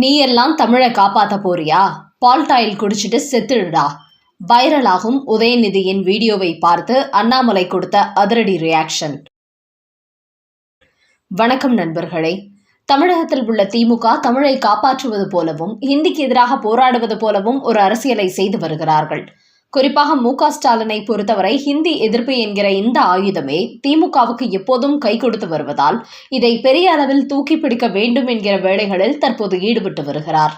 நீ எல்லாம் தமிழை காப்பாத்த போறியா? பால்டாயில் குடிச்சிட்டு செத்துடுடா. வைரலாகும் உதயநிதியின் வீடியோவை பார்த்து அண்ணாமலை கொடுத்த அதிரடி ரியாக்ஷன் வணக்கம் நண்பர்களே. தமிழகத்தில் உள்ள திமுக தமிழை காப்பாற்றுவது போலவும் ஹிந்திக்கு எதிராக போராடுவது போலவும் ஒரு அரசியலை செய்து வருகிறார்கள். குறிப்பாக மு க ஸ்டாலினை பொறுத்தவரை ஹிந்தி எதிர்ப்பு என்கிற இந்த ஆயுதமே திமுகவுக்கு எப்போதும் கை கொடுத்து வருவதால் இதை பெரிய அளவில் தூக்கி பிடிக்க வேண்டும் என்கிற வேலைகளில் தற்போது ஈடுபட்டு வருகிறார்.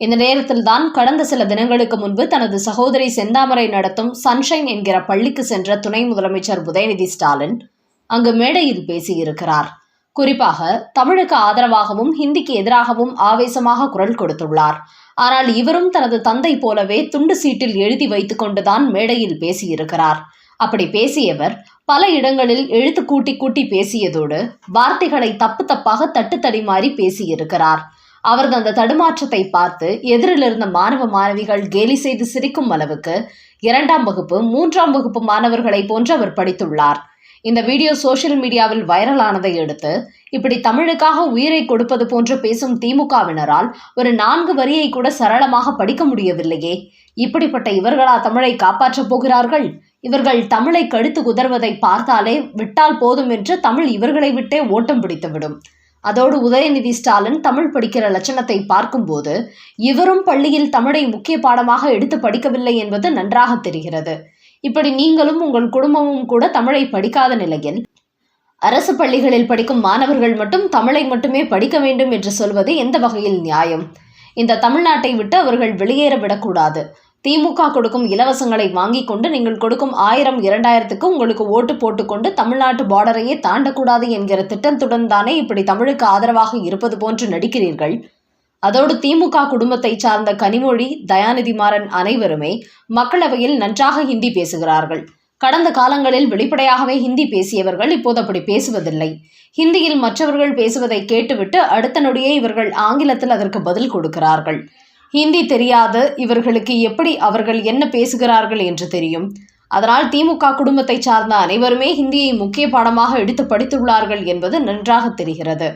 இந்த நேரத்தில்தான் கடந்த சில தினங்களுக்கு முன்பு தனது சகோதரி செந்தாமரை நடத்தும் சன்ஷைன் என்கிற பள்ளிக்கு சென்ற துணை முதலமைச்சர் உதயநிதி ஸ்டாலின் அங்கு மேடையில் பேசியிருக்கிறார். குறிப்பாக தமிழுக்கு ஆதரவாகவும் ஹிந்திக்கு எதிராகவும் ஆவேசமாக குரல் கொடுத்துள்ளார். ஆனால் இவரும் தனது தந்தை போலவே துண்டு சீட்டில் எழுதி வைத்துக்கொண்டுதான் மேடையில் பேசியிருக்கிறார். அப்படி பேசியவர் பல இடங்களில் எழுத்து கூட்டி கூட்டி பேசியதோடு வார்த்தைகளை தப்பு தப்பாக தட்டு தடிமாறி பேசியிருக்கிறார். அவரது அந்த தடுமாற்றத்தை பார்த்து எதிரில் இருந்த மாணவ மாணவிகள் கேலி செய்து சிரிக்கும் அளவுக்கு இரண்டாம் வகுப்பு மூன்றாம் வகுப்பு மாணவர்களை போன்று அவர் படித்துள்ளார். இந்த வீடியோ சோஷியல் மீடியாவில் வைரலானதை அடுத்து இப்படி தமிழுக்காக உயிரை கொடுப்பது போன்று பேசும் திமுகவினரால் ஒரு நான்கு வரியை கூட சரளமாக படிக்க முடியவில்லையே. இப்படிப்பட்ட இவர்களா தமிழை காப்பாற்றப் போகிறார்கள்? இவர்கள் தமிழை கடித்து குதர்வதை பார்த்தாலே விட்டால் போதும் என்று தமிழ் இவர்களை விட்டே ஓட்டம் பிடித்துவிடும் அதோடு உதயநிதி ஸ்டாலின் தமிழ் படிக்கிற லட்சணத்தை பார்க்கும்போது இவரும் பள்ளியில் தமிழை முக்கிய பாடமாக எடுத்து படிக்கவில்லை என்பது நன்றாக தெரிகிறது. இப்படி நீங்களும் உங்கள் குடும்பமும் கூட தமிழை படிக்காத நிலையில் அரசு பள்ளிகளில் படிக்கும் மாணவர்கள் மட்டும் தமிழை மட்டுமே படிக்க வேண்டும் என்று சொல்வது எந்த வகையில் நியாயம்? இந்த தமிழ்நாட்டை விட்டு அவர்கள் வெளியேற விடக்கூடாது. திமுக கொடுக்கும் இலவசங்களை வாங்கி கொண்டு நீங்கள் கொடுக்கும் ஆயிரம் இரண்டாயிரத்துக்கு உங்களுக்கு ஓட்டு போட்டுக்கொண்டு தமிழ்நாட்டு பார்டரையே தாண்டக்கூடாது என்கிற திட்டத்துடன் தானே இப்படி தமிழுக்கு ஆதரவாக இருப்பது போன்று நடிக்கிறீர்கள்? அதோடு திமுக குடும்பத்தை சார்ந்த கனிமொழி தயாநிதி மாறன் அனைவருமே மக்களவையில் நன்றாக ஹிந்தி பேசுகிறார்கள். கடந்த காலங்களில் வெளிப்படையாகவே ஹிந்தி பேசியவர்கள் இப்போது அப்படி பேசுவதில்லை. ஹிந்தியில் மற்றவர்கள் பேசுவதை கேட்டுவிட்டு அடுத்த நொடியே இவர்கள் ஆங்கிலத்தில் அதற்கு பதில் கொடுக்கிறார்கள். ஹிந்தி தெரியாது இவர்களுக்கு எப்படி அவர்கள் என்ன பேசுகிறார்கள் என்று தெரியும். அதனால் திமுக குடும்பத்தை சார்ந்த அனைவருமே ஹிந்தியை முக்கிய பாடமாக எடுத்து படித்துள்ளார்கள் என்பது நன்றாக தெரிகிறது.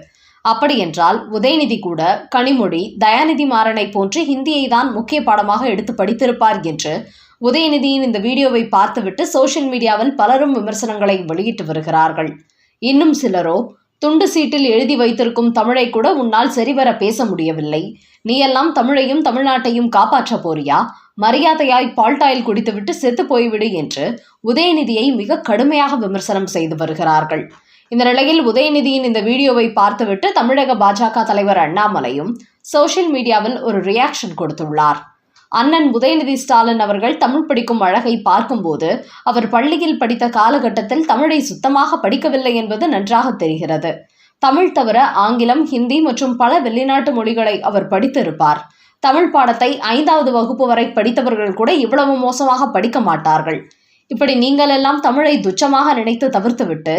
அப்படியென்றால் உதயநிதி கூட கனிமொழி தயாநிதி மாறனை போன்று ஹிந்தியை தான் முக்கிய பாடமாக எடுத்து படித்திருப்பார் என்று உதயநிதியின் இந்த வீடியோவை பார்த்துவிட்டு சோஷியல் மீடியாவில் பலரும் விமர்சனங்களை வெளியிட்டு வருகிறார்கள். இன்னும் சிலரோ துண்டு சீட்டில் எழுதி வைத்திருக்கும் தமிழை கூட உன்னால் சரிவர பேச முடியவில்லை. நீ எல்லாம் தமிழையும் தமிழ்நாட்டையும் காப்பாற்ற போறியா? மரியாதையாய் பால்டாயில் குடித்துவிட்டு செத்து போய்விடு என்று உதயநிதியை மிக கடுமையாக விமர்சனம் செய்து வருகிறார்கள். இந்த நிலையில் உதயநிதியின் இந்த வீடியோவை பார்த்துவிட்டு தமிழக பாஜக தலைவர் அண்ணாமலையும் சோசியல் மீடியாவில் ஒரு ரியாக்ஷன் கொடுத்துள்ளார். அண்ணன் உதயநிதி ஸ்டாலின் அவர்கள் தமிழ் படிக்கும் அழகை பார்க்கும்போது அவர் பள்ளியில் படித்த காலகட்டத்தில் தமிழை சுத்தமாக படிக்கவில்லை என்பது நன்றாக தெரிகிறது. தமிழ் தவிர ஆங்கிலம் ஹிந்தி மற்றும் பல வெளிநாட்டு மொழிகளை அவர் படித்திருப்பார். தமிழ் பாடத்தை ஐந்தாவது வகுப்பு வரை படித்தவர்கள் கூட இவ்வளவு மோசமாக படிக்க மாட்டார்கள். இப்படி நீங்கள் எல்லாம் தமிழை துச்சமாக நினைத்து தவிர்த்துவிட்டு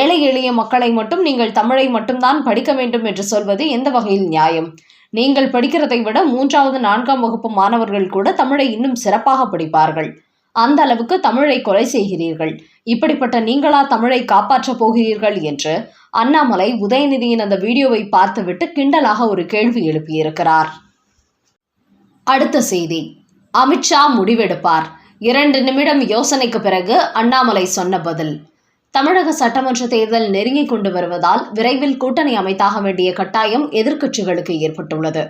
ஏழை எளிய மக்களை மட்டும் நீங்கள் தமிழை மட்டும்தான் படிக்க வேண்டும் என்று சொல்வது எந்த வகையில் நியாயம்? நீங்கள் படிக்கிறதை விட மூன்றாவது நான்காம் வகுப்பு மாணவர்கள் கூட தமிழை இன்னும் சிறப்பாக படிப்பார்கள். அந்த அளவுக்கு தமிழை கொலை செய்கிறீர்கள். இப்படிப்பட்ட நீங்களா தமிழை காப்பாற்றப் போகிறீர்கள் என்று அண்ணாமலை உதயநிதியின் அந்த வீடியோவை பார்த்துவிட்டு கிண்டலாக ஒரு கேள்வி எழுப்பியிருக்கிறார். அடுத்த செய்தி. அமித்ஷா முடிவெடுப்பார். இரண்டு நிமிடம் யோசனைக்கு பிறகு அண்ணாமலை சொன்ன பதில். தமிழக சட்டமன்ற தேர்தல் நெருங்கிக் கொண்டு வருவதால் விரைவில் கூட்டணி அமைத்தாக வேண்டிய கட்டாயம் எதிர்க்கட்சிகளுக்கு ஏற்பட்டுள்ளது.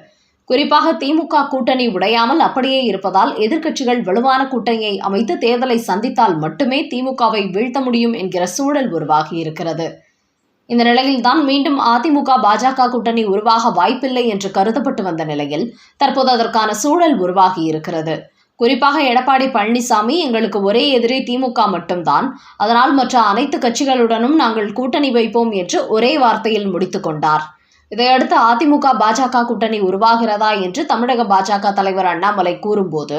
குறிப்பாக திமுக கூட்டணி உடையாமல் அப்படியே இருப்பதால் எதிர்க்கட்சிகள் வலுவான கூட்டணியை அமைத்து தேர்தலை சந்தித்தால் மட்டுமே திமுகவை வீழ்த்த முடியும் என்கிற சூழல் உருவாகி இருக்கிறது. இந்த நிலையில்தான் மீண்டும் அதிமுக பாஜக கூட்டணி உருவாக வாய்ப்பில்லை என்று கருதப்பட்டு வந்த நிலையில் தற்போது அதற்கான சூழல் உருவாகி இருக்கிறது. குறிப்பாக எடப்பாடி பழனிசாமி எங்களுக்கு ஒரே எதிரி திமுக மட்டும்தான். அதனால் மற்ற அனைத்து கட்சிகளுடனும் நாங்கள் கூட்டணி வைப்போம் என்று ஒரே வார்த்தையில் முடித்து கொண்டார். இதையடுத்து அதிமுக பாஜக கூட்டணி உருவாகிறதா என்று தமிழக பாஜக தலைவர் அண்ணாமலை கூறும்போது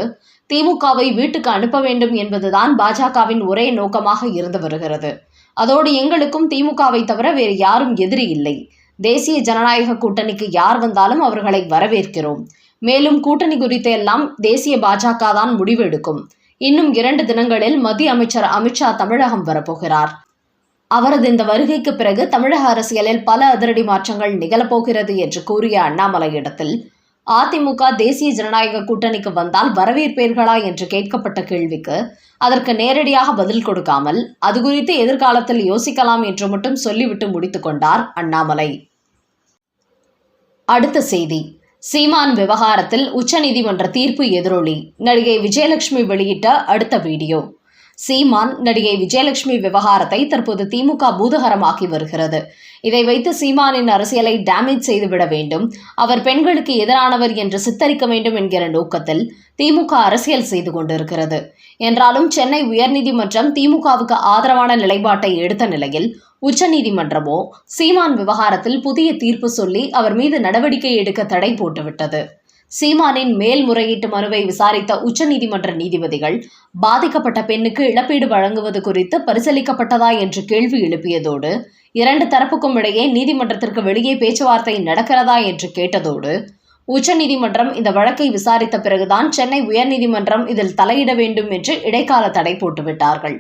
திமுகவை வீட்டுக்கு அனுப்ப வேண்டும் என்பதுதான் பாஜகவின் ஒரே நோக்கமாக இருந்து வருகிறது. அதோடு எங்களுக்கும் திமுகவை தவிர வேறு யாரும் எதிரி இல்லை. தேசிய ஜனநாயக கூட்டணிக்கு யார் வந்தாலும் அவர்களை வரவேற்கிறோம். மேலும் கூட்டணி குறித்து எல்லாம் தேசிய பாஜக தான் முடிவு எடுக்கும். இன்னும் இரண்டு தினங்களில் மத்திய அமைச்சர் அமித்ஷா தமிழகம் வரப்போகிறார். அவரது இந்த வருகைக்கு பிறகு தமிழக அரசியலில் பல அதிரடி மாற்றங்கள் நிகழப்போகிறது என்று கூறிய அண்ணாமலை இடத்தில் அதிமுக தேசிய ஜனநாயக கூட்டணிக்கு வந்தால் வரவேற்பீர்களா என்று கேட்கப்பட்ட கேள்விக்கு அதற்கு நேரடியாக பதில் கொடுக்காமல் அது குறித்து எதிர்காலத்தில் யோசிக்கலாம் என்று மட்டும் சொல்லிவிட்டு முடித்துக் கொண்டார் அண்ணாமலை. அடுத்த செய்தி. சீமான் விவகாரத்தில் உச்சநீதிமன்ற தீர்ப்பு எதிரொலி. நடிகை விஜயலட்சுமி வெளியிட்ட அடுத்த வீடியோ. சீமான் நடிகை விஜயலட்சுமி விவகாரத்தை தற்போது திமுக பூதகரமாக்கி வருகிறது. இதை வைத்து சீமானின் அரசியலை டேமேஜ் செய்துவிட வேண்டும். அவர் பெண்களுக்கு எதிரானவர் என்று சித்தரிக்க வேண்டும் என்கிற நோக்கத்தில் திமுக அரசியல் செய்து கொண்டிருக்கிறது. என்றாலும் சென்னை உயர்நீதிமன்றம் திமுகவுக்கு ஆதரவான நிலைப்பாட்டை எடுத்த நிலையில் உச்சநீதிமன்றமோ சீமான் விவகாரத்தில் புதிய தீர்ப்பு சொல்லி அவர் மீது நடவடிக்கை எடுக்க தடை போட்டுவிட்டது. சீமானின் மேல்முறையீட்டு மனுவை விசாரித்த உச்சநீதிமன்ற நீதிபதிகள் பாதிக்கப்பட்ட பெண்ணுக்கு இழப்பீடு வழங்குவது குறித்து பரிசீலிக்கப்பட்டதா? என்று கேள்வி எழுப்பியதோடு இரண்டு தரப்புக்கும் இடையே நீதிமன்றத்திற்கு வெளியே பேச்சுவார்த்தை நடக்கிறதா? என்று கேட்டதோடு உச்சநீதிமன்றம் இந்த வழக்கை விசாரித்த பிறகுதான் சென்னை உயர்நீதிமன்றம் இதில் தலையிட வேண்டும் என்று இடைக்கால தடை போட்டுவிட்டார்கள்.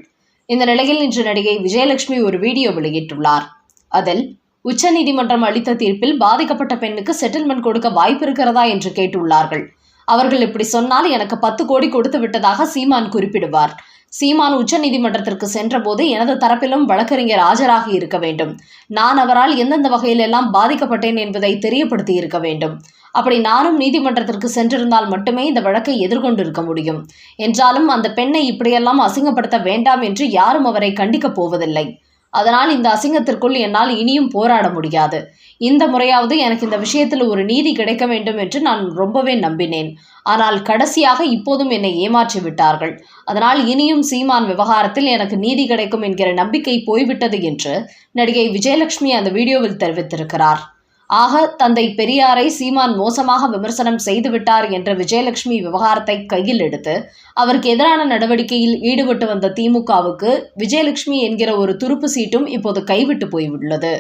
இந்த நிலையில் இன்று நடிகை விஜயலட்சுமி ஒரு வீடியோ வெளியிட்டுள்ளார். அதில் உச்சநீதிமன்றம் அளித்த தீர்ப்பில் பாதிக்கப்பட்ட பெண்ணுக்கு செட்டில்மெண்ட் கொடுக்க வாய்ப்பு இருக்கிறதா என்று கேட்டுள்ளார்கள். அவர்கள் இப்படி சொன்னால் எனக்கு பத்து கோடி கொடுத்து விட்டதாக சீமான் குறிப்பிடுவார். சீமான் உச்சநீதிமன்றத்திற்கு சென்றபோது எனது தரப்பிலும் வழக்கறிஞர் ஆஜராகி இருக்க வேண்டும். நான் அவரால் எந்தெந்த வகையிலெல்லாம் பாதிக்கப்பட்டேன் என்பதை தெரியப்படுத்தி இருக்க வேண்டும். அப்படி நானும் நீதிமன்றத்திற்கு சென்றிருந்தால் மட்டுமே இந்த வழக்கை எதிர்கொண்டிருக்க முடியும். என்றாலும் அந்த பெண்ணை இப்படியெல்லாம் அசிங்கப்படுத்த வேண்டாம் என்று யாரும் அவரை கண்டிக்கப் போவதில்லை. அதனால் இந்த அசிங்கத்திற்குள் என்னால் இனியும் போராட முடியாது. இந்த முறையாவது எனக்கு இந்த விஷயத்தில் ஒரு நீதி கிடைக்க வேண்டும் என்று நான் ரொம்பவே நம்பினேன். ஆனால் கடைசியாக இப்போதும் என்னை ஏமாற்றி விட்டார்கள். அதனால் இனியும் சீமான் விவகாரத்தில் எனக்கு நீதி கிடைக்கும் என்கிற நம்பிக்கை போய்விட்டது என்று நடிகை விஜயலட்சுமி அந்த வீடியோவில் தெரிவித்திருக்கிறார். ஆக தந்தை பெரியாரை சீமான் மோசமாக விமர்சனம் செய்துவிட்டார் என்ற விஜயலட்சுமி விவகாரத்தை கையில் எடுத்து அவருக்கு எதிரான நடவடிக்கையில் ஈடுபட்டு வந்த திமுகவுக்கு விஜயலட்சுமி என்கிற ஒரு துருப்பு சீட்டும் இப்போது கைவிட்டு போயுள்ளது.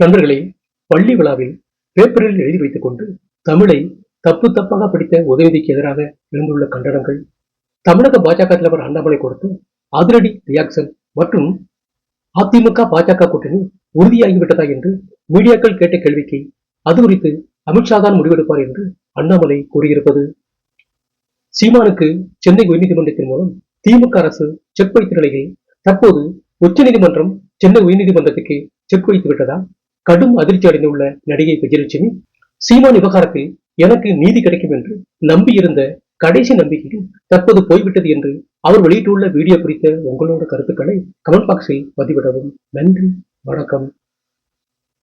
நண்பர்களே பள்ளி விழாவில் பேப்பரில் எழுதி வைத்துக் கொண்டு தமிழை தப்பு தப்பாக படித்த உதயநிதிக்கு எதிராக எழுந்துள்ள கண்டனங்கள் தமிழக பாஜக தலைவர் அண்ணாமலை கொடுத்து அதிரடி ரியாக்சன் மற்றும் அதிமுக பாஜக கூட்டணி உறுதியாகிவிட்டதா என்று மீடியாக்கள் கேட்ட கேள்விக்கு அது குறித்து அமித்ஷா தான் முடிவெடுப்பார் என்று அண்ணாமலை கூறியிருப்பது. சீமானுக்கு சென்னை உயர்நீதிமன்றத்தின் மூலம் திமுக அரசு செக் வைத்த நிலையில் தற்போது உச்சநீதிமன்றம் சென்னை உயர்நீதிமன்றத்துக்கு செக் வைத்து விட்டதால் கடும் அதிர்ச்சி அடைந்துள்ள நடிகை விஜயலட்சுமி சீமான் விவகாரத்தில் எனக்கு நீதி கிடைக்கும் என்று நம்பியிருந்த கடைசி நம்பிக்கையும் தற்போது போய்விட்டது என்று அவர் வெளியிட்டுள்ள வீடியோ குறித்த உங்களோட கருத்துக்களை கமெண்ட் பாக்ஸில் பதிவிடவும். நன்றி வணக்கம்.